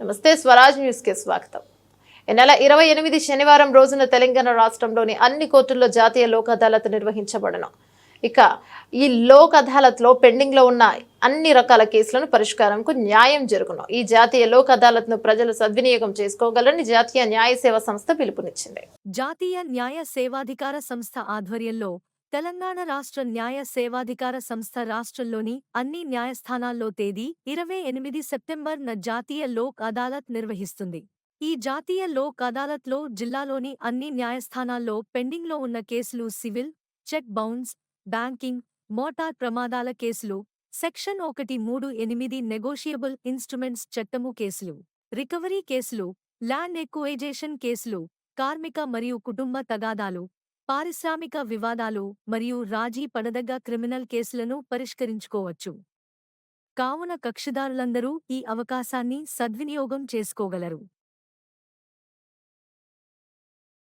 నమస్తే స్వరాజ్ న్యూస్కి స్వాగతం. ఈ నెల ఇరవై ఎనిమిది శనివారం రోజున తెలంగాణ రాష్ట్రంలోని అన్ని కోర్టుల్లో జాతీయ లోక్ అదాలత్ నిర్వహించబడను. ఇక ఈ లోక్ అదాలత్లో పెండింగ్లో ఉన్న అన్ని రకాల కేసులను పరిష్కారంకు న్యాయం జరుగును. ఈ జాతీయ లోక్ అదాలత్ను ప్రజలు సద్వినియోగం చేసుకోగలని జాతీయ న్యాయ సేవా సంస్థ పిలుపునిచ్చింది. జాతీయ న్యాయ సేవాధికార సంస్థ ఆధ్వర్యంలో తెలంగాణ రాష్ట్ర న్యాయ సేవాధికార సంస్థ రాష్ట్రంలోని అన్ని న్యాయస్థానాల్లో తేదీ ఇరవై ఎనిమిది సెప్టెంబర్ న జాతీయ లోక్ అదాలత్ నిర్వహిస్తుంది. ఈ జాతీయ లోక్ అదాలత్లో జిల్లాలోని అన్ని న్యాయస్థానాల్లో పెండింగ్లో ఉన్న కేసులు civil cheque bounce banking motor ప్రమాదాల కేసులు సెక్షన్ ఒకటి మూడు ఎనిమిది నెగోషియబుల్ ఇన్స్ట్రుమెంట్స్ చట్టము కేసులు రికవరీ కేసులు ల్యాండ్ ఎక్వేజేషన్ కేసులు కార్మిక మరియు కుటుంబ తగాదాలు పారిశ్రామిక వివాదాలు మరియు రాజీ పడదగ్గ క్రిమినల్ కేసులను పరిష్కరించుకోవచ్చు. కావున కక్షిదారులందరూ ఈ అవకాశాన్ని సద్వినియోగం చేసుకోగలరు.